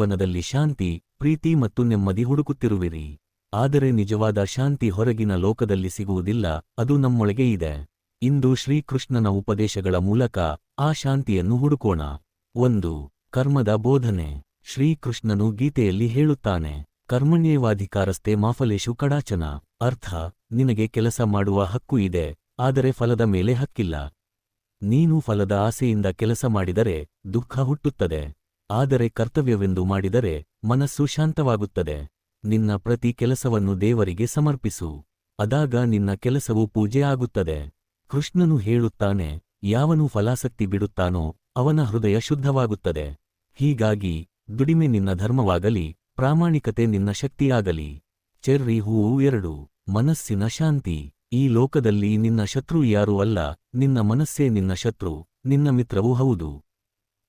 ಜೀವನದಲ್ಲಿ ಶಾಂತಿ, ಪ್ರೀತಿ ಮತ್ತು ನೆಮ್ಮದಿ ಹುಡುಕುತ್ತಿರುವಿರಿ. ಆದರೆ ನಿಜವಾದ ಶಾಂತಿ ಹೊರಗಿನ ಲೋಕದಲ್ಲಿ ಸಿಗುವುದಿಲ್ಲ, ಅದು ನಮ್ಮೊಳಗೆ ಇದೆ. ಇಂದು ಶ್ರೀಕೃಷ್ಣನ ಉಪದೇಶಗಳ ಮೂಲಕ ಆ ಶಾಂತಿಯನ್ನು ಹುಡುಕೋಣ. ಒಂದು, ಕರ್ಮದ ಬೋಧನೆ. ಶ್ರೀಕೃಷ್ಣನು ಗೀತೆಯಲ್ಲಿ ಹೇಳುತ್ತಾನೆ ಕರ್ಮಣ್ಯೇವಾಧಿಕಾರಸ್ತೆ ಮಾಫಲೇಶು ಕಡಾಚನ. ಅರ್ಥ, ನಿನಗೆ ಕೆಲಸ ಮಾಡುವ ಹಕ್ಕು ಇದೆ, ಆದರೆ ಫಲದ ಮೇಲೆ ಹಕ್ಕಿಲ್ಲ. ನೀನು ಫಲದ ಆಸೆಯಿಂದ ಕೆಲಸ ಮಾಡಿದರೆ ದುಃಖ ಹುಟ್ಟುತ್ತದೆ. ಆದರೆ ಕರ್ತವ್ಯವೆಂದು ಮಾಡಿದರೆ ಮನಸ್ಸು ಶಾಂತವಾಗುತ್ತದೆ. ನಿನ್ನ ಪ್ರತಿ ಕೆಲಸವನ್ನು ದೇವರಿಗೆ ಸಮರ್ಪಿಸು. ಅದಾಗ ನಿನ್ನ ಕೆಲಸವು ಪೂಜೆ ಆಗುತ್ತದೆ. ಕೃಷ್ಣನು ಹೇಳುತ್ತಾನೆ, ಯಾವನು ಫಲಾಸಕ್ತಿ ಬಿಡುತ್ತಾನೋ ಅವನ ಹೃದಯ ಶುದ್ಧವಾಗುತ್ತದೆ. ಹೀಗಾಗಿ ದುಡಿಮೆ ನಿನ್ನ ಧರ್ಮವಾಗಲಿ, ಪ್ರಾಮಾಣಿಕತೆ ನಿನ್ನ ಶಕ್ತಿಯಾಗಲಿ. ಚೆರ್ರಿ ಹೂವು ಎರಡು, ಮನಸ್ಸಿನ ಶಾಂತಿ. ಈ ಲೋಕದಲ್ಲಿ ನಿನ್ನ ಶತ್ರು ಯಾರೂ ಅಲ್ಲ, ನಿನ್ನ ಮನಸ್ಸೇ ನಿನ್ನ ಶತ್ರು, ನಿನ್ನ ಮಿತ್ರವೂ ಹೌದು.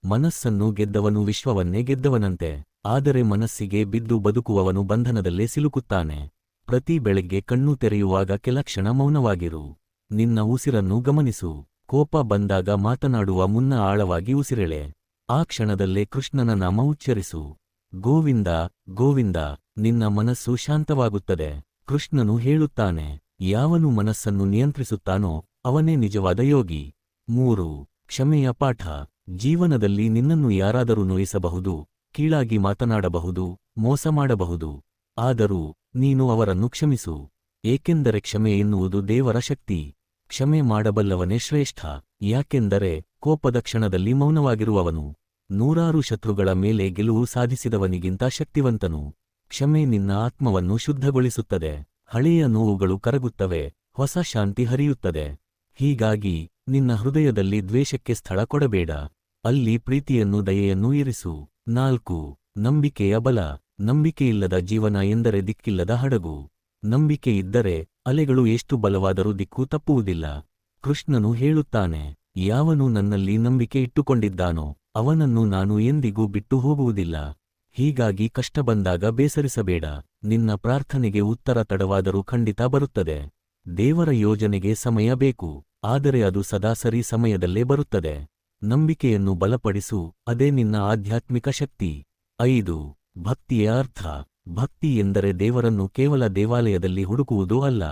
ಮನಸ್ಸನ್ನು ಗೆದ್ದವನು ವಿಶ್ವವನ್ನೇ ಗೆದ್ದವನಂತೆ, ಆದರೆ ಮನಸ್ಸಿಗೆ ಬಿದ್ದು ಬದುಕುವವನು ಬಂಧನದಲ್ಲೇ ಸಿಲುಕುತ್ತಾನೆ. ಪ್ರತಿ ಬೆಳಗ್ಗೆ ಕಣ್ಣು ತೆರೆಯುವಾಗ ಕೆಲಕ್ಷಣ ಮೌನವಾಗಿರು. ನಿನ್ನ ಉಸಿರನ್ನು ಗಮನಿಸು. ಕೋಪ ಬಂದಾಗ ಮಾತನಾಡುವ ಮುನ್ನ ಆಳವಾಗಿ ಉಸಿರೆಳೆ. ಆ ಕ್ಷಣದಲ್ಲೇ ಕೃಷ್ಣನ ನಾಮ ಉಚ್ಚರಿಸು ಗೋವಿಂದ ಗೋವಿಂದ, ನಿನ್ನ ಮನಸ್ಸು ಶಾಂತವಾಗುತ್ತದೆ. ಕೃಷ್ಣನು ಹೇಳುತ್ತಾನೆ, ಯಾವನು ಮನಸ್ಸನ್ನು ನಿಯಂತ್ರಿಸುತ್ತಾನೋ ಅವನೇ ನಿಜವಾದ ಯೋಗಿ. ಮೂರು, ಕ್ಷಮೆಯ ಪಾಠ. ಜೀವನದಲ್ಲಿ ನಿನ್ನನ್ನು ಯಾರಾದರೂ ನೋಯಿಸಬಹುದು, ಕೀಳಾಗಿ ಮಾತನಾಡಬಹುದು, ಮೋಸ ಮಾಡಬಹುದು. ಆದರೂ ನೀನು ಅವರನ್ನು ಕ್ಷಮಿಸು, ಏಕೆಂದರೆ ಕ್ಷಮೆ ಎನ್ನುವುದು ದೇವರ ಶಕ್ತಿ. ಕ್ಷಮೆ ಮಾಡಬಲ್ಲವನೇ ಶ್ರೇಷ್ಠ, ಯಾಕೆಂದರೆ ಕೋಪದ ಕ್ಷಣದಲ್ಲಿ ಮೌನವಾಗಿರುವವನು. ನೂರಾರು ಶತ್ರುಗಳ ಮೇಲೆ ಗೆಲುವು ಸಾಧಿಸಿದವನಿಗಿಂತ ಶಕ್ತಿವಂತನು. ಕ್ಷಮೆ ನಿನ್ನ ಆತ್ಮವನ್ನು ಶುದ್ಧಗೊಳಿಸುತ್ತದೆ. ಹಳೆಯ ನೋವುಗಳು ಕರಗುತ್ತವೆ, ಹೊಸ ಶಾಂತಿ ಹರಿಯುತ್ತದೆ. ಹೀಗಾಗಿ ನಿನ್ನ ಹೃದಯದಲ್ಲಿ ದ್ವೇಷಕ್ಕೆ ಸ್ಥಳ ಕೊಡಬೇಡ. ಅಲ್ಲಿ ಪ್ರೀತಿಯನ್ನು ದಯೆಯನ್ನು ಇರಿಸು. ನಾಲ್ಕು, ನಂಬಿಕೆಯ ಬಲ. ನಂಬಿಕೆಯಿಲ್ಲದ ಜೀವನ ಎಂದರೆ ದಿಕ್ಕಿಲ್ಲದ ಹಡಗು. ನಂಬಿಕೆ ಇದ್ದರೆ ಅಲೆಗಳು ಎಷ್ಟು ಬಲವಾದರೂ ದಿಕ್ಕು ತಪ್ಪುವುದಿಲ್ಲ. ಕೃಷ್ಣನು ಹೇಳುತ್ತಾನೆ, ಯಾವನು ನನ್ನಲ್ಲಿ ನಂಬಿಕೆ ಇಟ್ಟುಕೊಂಡಿದ್ದಾನೋ ಅವನನ್ನು ನಾನು ಎಂದಿಗೂ ಬಿಟ್ಟು ಹೋಗುವುದಿಲ್ಲ. ಹೀಗಾಗಿ ಕಷ್ಟ ಬಂದಾಗ ಬೇಸರಿಸಬೇಡ. ನಿನ್ನ ಪ್ರಾರ್ಥನೆಗೆ ಉತ್ತರ ತಡವಾದರೂ ಖಂಡಿತ ಬರುತ್ತದೆ. ದೇವರ ಯೋಜನೆಗೆ ಸಮಯ ಬೇಕು. ಆದರೆ ಅದು ಸದಾ ಸರಿ ಸಮಯದಲ್ಲೇ ಬರುತ್ತದೆ. ನಂಬಿಕೆಯನ್ನು ಬಲಪಡಿಸು, ಅದೇ ನಿನ್ನ ಆಧ್ಯಾತ್ಮಿಕ ಶಕ್ತಿ. ಐದು, ಭಕ್ತಿಯ ಅರ್ಥ. ಭಕ್ತಿ ಎಂದರೆ ದೇವರನ್ನು ಕೇವಲ ದೇವಾಲಯದಲ್ಲಿ ಹುಡುಕುವುದು ಅಲ್ಲ.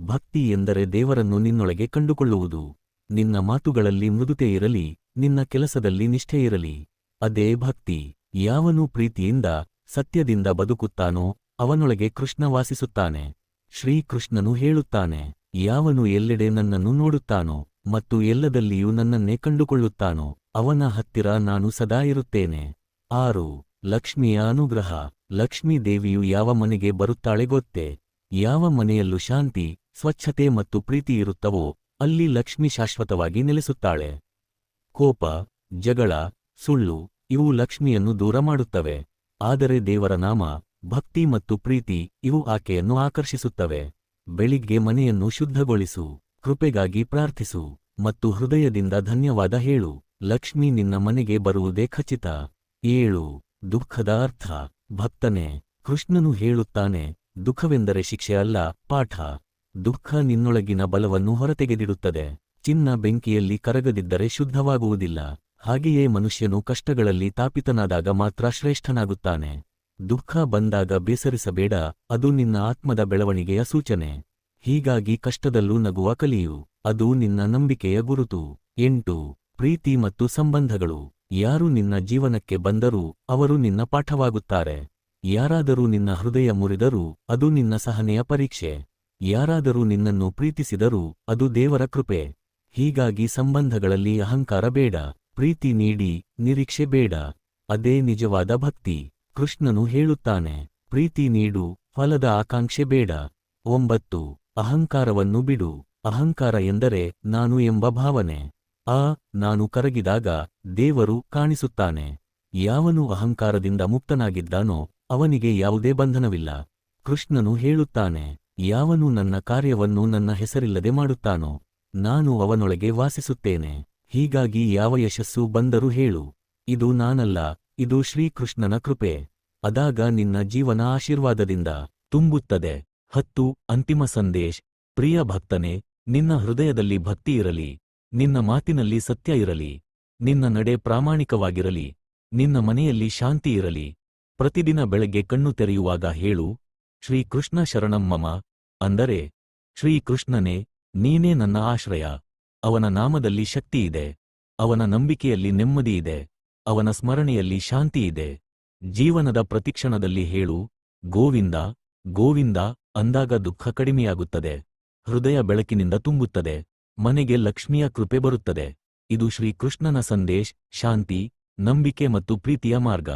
ಭಕ್ತಿ ಎಂದರೆ ದೇವರನ್ನು ನಿನ್ನೊಳಗೆ ಕಂಡುಕೊಳ್ಳುವುದು. ನಿನ್ನ ಮಾತುಗಳಲ್ಲಿ ಮೃದುತೆ ಇರಲಿ, ನಿನ್ನ ಕೆಲಸದಲ್ಲಿ ನಿಷ್ಠೆ ಇರಲಿ. ಅದೇ ಭಕ್ತಿ. ಯಾವನು ಪ್ರೀತಿಯಿಂದ, ಸತ್ಯದಿಂದ ಬದುಕುತ್ತಾನೋ, ಅವನೊಳಗೆ ಕೃಷ್ಣ ವಾಸಿಸುತ್ತಾನೆ. ಶ್ರೀಕೃಷ್ಣನು ಹೇಳುತ್ತಾನೆ, ಯಾವನು ಎಲ್ಲೆಡೆ ನನ್ನನ್ನು ನೋಡುತ್ತಾನೋ ಮತ್ತು ಎಲ್ಲದಲ್ಲಿಯೂ ನನ್ನನ್ನೇ ಕಂಡುಕೊಳ್ಳುತ್ತಾನೋ, ಅವನ ಹತ್ತಿರ ನಾನು ಸದಾ ಇರುತ್ತೇನೆ. ಆರು, ಲಕ್ಷ್ಮಿಯ ಅನುಗ್ರಹ. ಲಕ್ಷ್ಮೀ ದೇವಿಯು ಯಾವ ಮನೆಗೆ ಬರುತ್ತಾಳೆ ಗೊತ್ತೇ? ಯಾವ ಮನೆಯಲ್ಲೂ ಶಾಂತಿ, ಸ್ವಚ್ಛತೆ ಮತ್ತು ಪ್ರೀತಿ ಇರುತ್ತವೋ, ಅಲ್ಲಿ ಲಕ್ಷ್ಮಿ ಶಾಶ್ವತವಾಗಿ ನೆಲೆಸುತ್ತಾಳೆ. ಕೋಪ, ಜಗಳ, ಸುಳ್ಳು, ಇವು ಲಕ್ಷ್ಮಿಯನ್ನು ದೂರ ಮಾಡುತ್ತವೆ. ಆದರೆ ದೇವರ ನಾಮ, ಭಕ್ತಿ ಮತ್ತು ಪ್ರೀತಿ ಇವು ಆಕೆಯನ್ನು ಆಕರ್ಷಿಸುತ್ತವೆ. ಬೆಳಿಗ್ಗೆ ಮನೆಯನ್ನು ಶುದ್ಧಗೊಳಿಸು. ಕೃಪೆಗಾಗಿ ಪ್ರಾರ್ಥಿಸು ಮತ್ತು ಹೃದಯದಿಂದ ಧನ್ಯವಾದ ಹೇಳು. ಲಕ್ಷ್ಮಿ ನಿನ್ನ ಮನೆಗೆ ಬರುವುದೇ ಖಚಿತ. ಏಳು, ದುಃಖದ ಅರ್ಥ. ಭಕ್ತನೆ, ಕೃಷ್ಣನು ಹೇಳುತ್ತಾನೆ, ದುಃಖವೆಂದರೆ ಶಿಕ್ಷೆ ಅಲ್ಲ, ಪಾಠ. ದುಃಖ ನಿನ್ನೊಳಗಿನ ಬಲವನ್ನು ಹೊರತೆಗೆದಿಡುತ್ತದೆ. ಚಿನ್ನ ಬೆಂಕಿಯಲ್ಲಿ ಕರಗದಿದ್ದರೆ ಶುದ್ಧವಾಗುವುದಿಲ್ಲ. ಹಾಗೆಯೇ ಮನುಷ್ಯನು ಕಷ್ಟಗಳಲ್ಲಿ ತಾಪಿತನಾದಾಗ ಮಾತ್ರ ಶ್ರೇಷ್ಠನಾಗುತ್ತಾನೆ. ದುಃಖ ಬಂದಾಗ ಬೇಸರಿಸಬೇಡ, ಅದು ನಿನ್ನ ಆತ್ಮದ ಬೆಳವಣಿಗೆಯ ಸೂಚನೆ. ಹೀಗಾಗಿ ಕಷ್ಟದಲ್ಲೂ ನಗುವ ಕಲಿಯು. ಅದು ನಿನ್ನ ನಂಬಿಕೆಯ ಗುರುತು. ಎಂಟು, ಪ್ರೀತಿ ಮತ್ತು ಸಂಬಂಧಗಳು. ಯಾರು ನಿನ್ನ ಜೀವನಕ್ಕೆ ಬಂದರೂ ಅವರು ನಿನ್ನ ಪಾಠವಾಗುತ್ತಾರೆ. ಯಾರಾದರೂ ನಿನ್ನ ಹೃದಯ ಮುರಿದರೂ ಅದು ನಿನ್ನ ಸಹನೆಯ ಪರೀಕ್ಷೆ. ಯಾರಾದರೂ ನಿನ್ನನ್ನು ಪ್ರೀತಿಸಿದರೂ ಅದು ದೇವರ ಕೃಪೆ. ಹೀಗಾಗಿ ಸಂಬಂಧಗಳಲ್ಲಿ ಅಹಂಕಾರ ಬೇಡ. ಪ್ರೀತಿ ನೀಡಿ, ನಿರೀಕ್ಷೆ ಬೇಡ. ಅದೇ ನಿಜವಾದ ಭಕ್ತಿ. ಕೃಷ್ಣನು ಹೇಳುತ್ತಾನೆ, ಪ್ರೀತಿ ನೀಡು, ಫಲದ ಆಕಾಂಕ್ಷೆ ಬೇಡ. ಒಂಬತ್ತು ಅಹಂಕಾರವನ್ನು ಬಿಡು. ಅಹಂಕಾರ ಎಂದರೆ ನಾನು ಎಂಬ ಭಾವನೆ. ಆ, ನಾನು ಕರಗಿದಾಗ ದೇವರು ಕಾಣಿಸುತ್ತಾನೆ. ಯಾವನು ಅಹಂಕಾರದಿಂದ ಮುಕ್ತನಾಗಿದ್ದಾನೋ ಅವನಿಗೆ ಯಾವುದೇ ಬಂಧನವಿಲ್ಲ. ಕೃಷ್ಣನು ಹೇಳುತ್ತಾನೆ, ಯಾವನು ನನ್ನ ಕಾರ್ಯವನ್ನು ನನ್ನ ಹೆಸರಿಲ್ಲದೆ ಮಾಡುತ್ತಾನೋ ನಾನು ಅವನೊಳಗೆ ವಾಸಿಸುತ್ತೇನೆ. ಹೀಗಾಗಿ ಯಾವ ಯಶಸ್ಸು ಬಂದರೂ ಹೇಳು. ಇದು ನಾನಲ್ಲ, ಇದು ಶ್ರೀಕೃಷ್ಣನ ಕೃಪೆ. ಅದಾಗ ನಿನ್ನ ಜೀವನ ಆಶೀರ್ವಾದದಿಂದ ತುಂಬುತ್ತದೆ. ಹತ್ತು, ಅಂತಿಮ ಸಂದೇಶ್, ಪ್ರಿಯ ಭಕ್ತನೇ, ನಿನ್ನ ಹೃದಯದಲ್ಲಿ ಭಕ್ತಿ ಇರಲಿ, ನಿನ್ನ ಮಾತಿನಲ್ಲಿ ಸತ್ಯ ಇರಲಿ, ನಿನ್ನ ನಡೆ ಪ್ರಾಮಾಣಿಕವಾಗಿರಲಿ, ನಿನ್ನ ಮನೆಯಲ್ಲಿ ಶಾಂತಿ ಇರಲಿ, ಪ್ರತಿದಿನ ಬೆಳಗ್ಗೆ ಕಣ್ಣು ತೆರೆಯುವಾಗ ಹೇಳು ಶ್ರೀಕೃಷ್ಣ ಶರಣಂ ಮಮ, ಅಂದರೆ ಶ್ರೀಕೃಷ್ಣನೇ ನೀನೇ ನನ್ನ ಆಶ್ರಯ, ಅವನ ನಾಮದಲ್ಲಿ ಶಕ್ತಿಯಿದೆ ಅವನ ನಂಬಿಕೆಯಲ್ಲಿ ನೆಮ್ಮದಿಯಿದೆ ಅವನ ಸ್ಮರಣೆಯಲ್ಲಿ ಶಾಂತಿಯಿದೆ ಜೀವನದ ಪ್ರತಿಕ್ಷಣದಲ್ಲಿ ಹೇಳು, ಗೋವಿಂದ ಗೋವಿಂದ ಅಂದಾಗ ದುಃಖ ಕಡಿಮೆಯಾಗುತ್ತದೆ, ಹೃದಯ ಬೆಳಕಿನಿಂದ ತುಂಬುತ್ತದೆ, ಮನೆಗೆ ಲಕ್ಷ್ಮಿಯ ಕೃಪೆ ಬರುತ್ತದೆ. ಇದು ಶ್ರೀಕೃಷ್ಣನ ಸಂದೇಶ್, ಶಾಂತಿ, ನಂಬಿಕೆ ಮತ್ತು ಪ್ರೀತಿಯ ಮಾರ್ಗ.